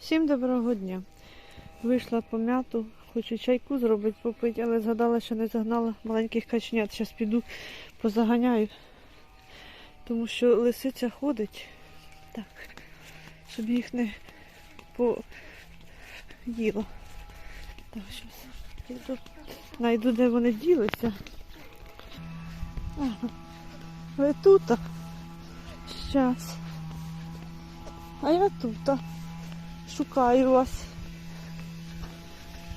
Всім доброго дня. Вийшла по м'яту, хочу чайку зробити, попити, але згадала, що не загнала маленьких качнят. Зараз піду позаганяю, тому що лисиця ходить. Так, щоб їх не поїла. Так, зараз. Найду, де вони ділися. Ви тут? Щас. А я тут. Шукаю вас.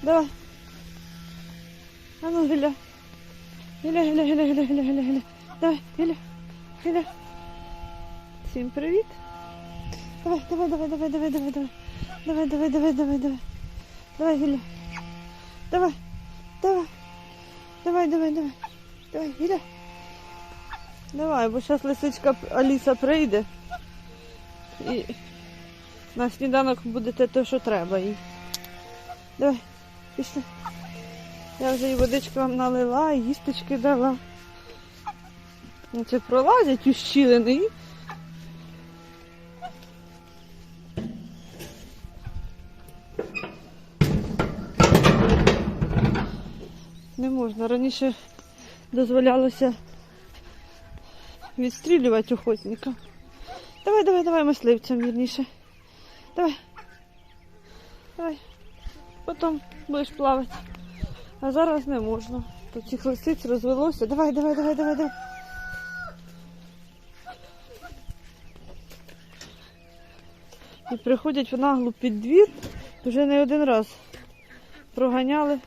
Давай. А ну, Гіля. Гіля, Гіля, Гіля, Гіля, Гіля, Гіля, Гіля. Давай, Гіля. Гіля. Всім привіт. Давай, давай, давай, давай, давай, давай, давай. Давай, давай, давай, давай, давай. Давай, Гіля. Давай. Давай. Давай, давай, давай. Давай, Гіля. Давай, бо зараз лисичка Аліса прийде. І на сніданок буде те, що треба їй. Давай, пішли. Я вже і водичку вам налила, і їсточки дала. Це пролазять у щілини. Не можна. Раніше дозволялося відстрілювати охотника. Давай, давай, давай мисливцям вірніше. Давай. Давай. Потім будеш плавати. А зараз не можна. Тут цих лисиць розвелося. Давай, давай, давай, давай, давай. І приходять в наглу під двір. Вже не один раз проганяли.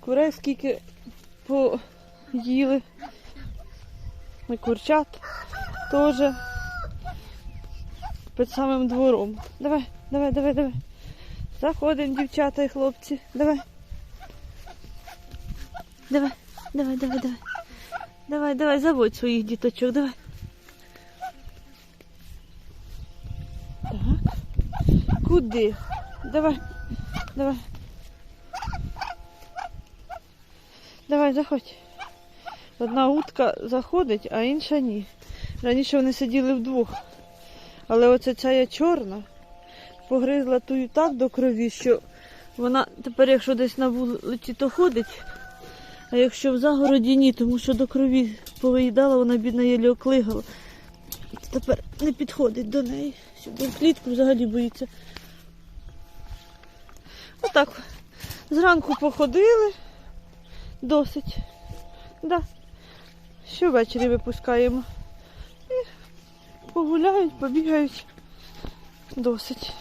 Курей скільки поїли. І курчат теж під самим двором. Давай, давай, давай, давай. Заходимо, дівчата і хлопці. Давай. Давай, давай, давай, давай. Давай, давай, заводь своїх діточок, давай. Так. Куди? Давай, давай. Давай, заходь. Одна утка заходить, а інша ні. Раніше вони сиділи вдвох. Але ця є чорна, погризла тую так до крові, що вона тепер, якщо десь на вулиці, то ходить, а якщо в загороді ні, тому що до крові повиїдала, вона бідна єлі оклигала. Тепер не підходить до неї. Сюди в клітку взагалі боїться. Отак. Зранку походили досить. Да. Що ввечері випускаємо. Погуляють, побігають. Досить.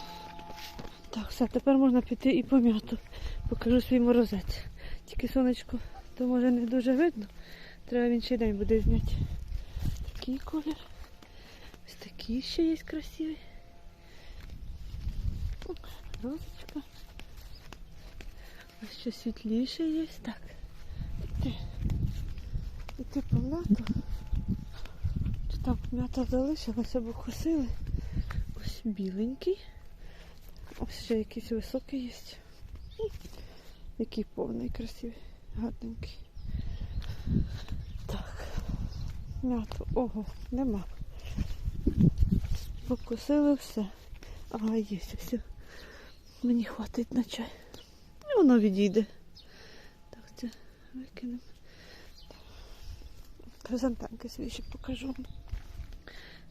Так, все, тепер можна піти і по м'яту. Покажу свій морозець. Тільки сонечко, то може не дуже видно. Треба в інший день буде зняти. Такий колір. Ось такий ще є красивий. Розочка. Ось ще світліше є. Так. Іти по м'яту. Там м'ята залишилася, бо косили. Ось біленький. Ось ще якийсь високий є. Який повний, красивий, гарненький. Так. М'яту. Ого, нема. Покосили все. Ага, є все. Мені хватить на чай. І воно відійде. Так, це викинемо. Хризантемки свіжі покажу.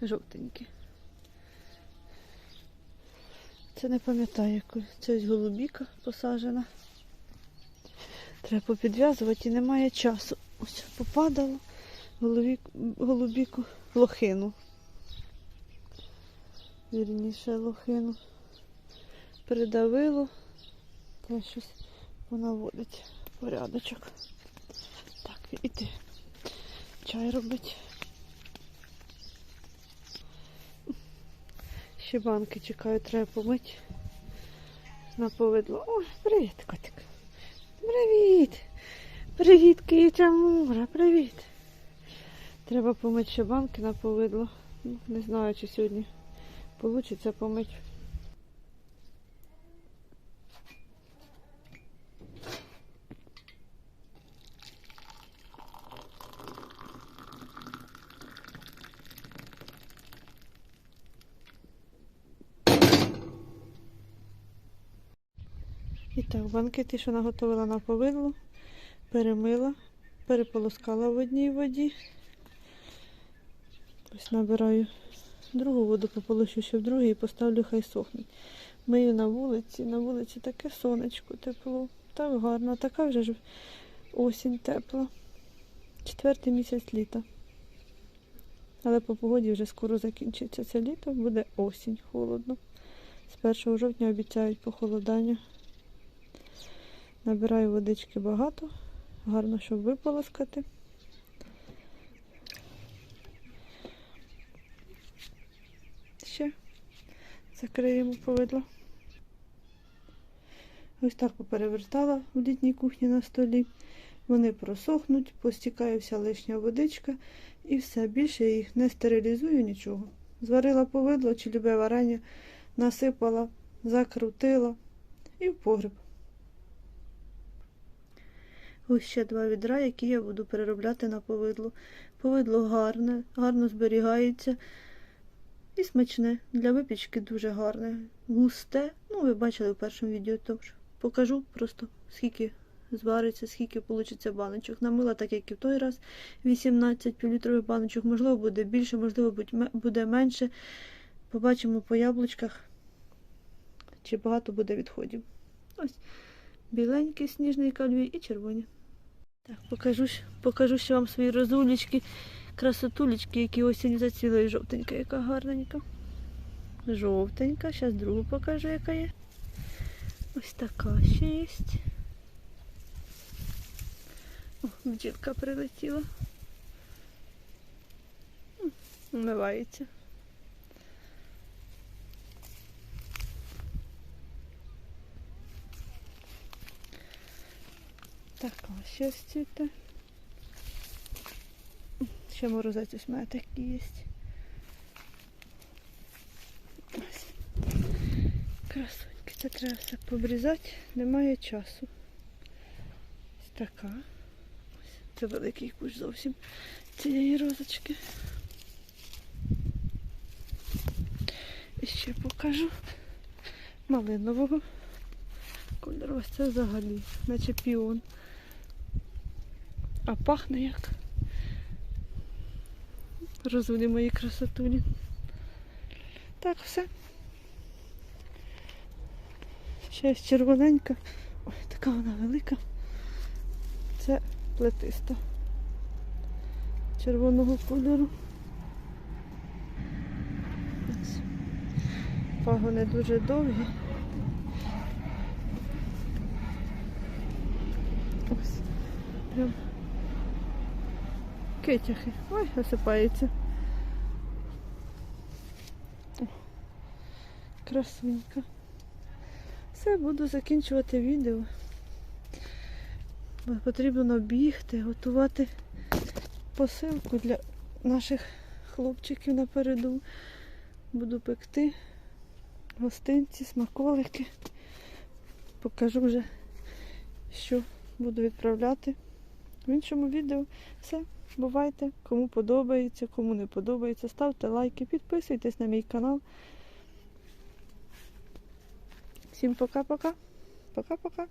Жовтенькі. Це не пам'ятаю. Це ось голубіка посаджена. Треба попідв'язувати і немає часу. Ось попадало голубіку, лохину. Вірніше лохину. Придавило. Треба щось понаводить порядочок. Так, іти. Чай робить. Ще банки чекаю, треба помити. На повидло. О, привіт, котик. Привіт. Привіт, Киця Мура, привіт. Треба помити ще банки на повидло. Ну, Не знаю, чи сьогодні вийде помити. І так, банкети, що наготовила на повидло, перемила, переполоскала в одній воді. Ось набираю другу воду, пополощу ще в другій і поставлю, хай сохнуть. Мию на вулиці, на вулиці таке сонечко тепло. Так гарно, така вже ж осінь тепла. Четвертий місяць літа. Але по погоді вже скоро закінчиться це літо, буде осінь, холодно. З 1 жовтня обіцяють похолодання. Набираю водички багато, гарно, щоб виполоскати. Ще закриємо повидло. Ось так поперевертала в літній кухні на столі. Вони просохнуть, постікає вся лишня водичка і все. Більше я їх не стерилізую нічого. Зварила повидло чи любе варення, насипала, закрутила і в погреб. Ось ще два відра, які я буду переробляти на повидло. Повидло гарне, гарно зберігається і смачне. Для випічки дуже гарне. Густе. Ну, ви бачили в першому відео теж. Покажу просто скільки звариться, скільки вийде баночок. Намила, так як і в той раз, 18 півлітрових баночок. Можливо, буде більше, можливо, буде менше. Побачимо по яблучках, чи багато буде відходів. Ось біленький сніжний кальвій і червоні. Так, покажу, покажу ще вам свої розулечки, красотулечки, які осінь зацвіли. І жовтенька, яка гарненька. Жовтенька. Зараз другу покажу, яка є. Ось така ще є. О, бджілка прилетіла. Умивається. Така ось цвіте. Ще морозець ось мене такий є. Ось. Красуньки, це треба все побрізати, немає часу. Ось така. Це великий кущ зовсім цієї розочки. І ще покажу малинового кольору. Ось це взагалі, наче піон. А пахне як. Розумні мої красотулі. Так, все. Ще червоненька. Ой, така вона велика. Це плетиста. Червоного кольору. Пагони дуже довгі. Ось. Прям китяхи. Ой, осипається. О, Красунька. Все, буду закінчувати відео. Потрібно бігти, готувати посилку для наших хлопчиків напереду. Буду пекти гостинці, смаколики. Покажу вже, що буду відправляти в іншому відео. Все, бувайте. Кому подобається, кому не подобається, ставте лайки, підписуйтесь на мій канал. Всім пока-пока. Пока-пока.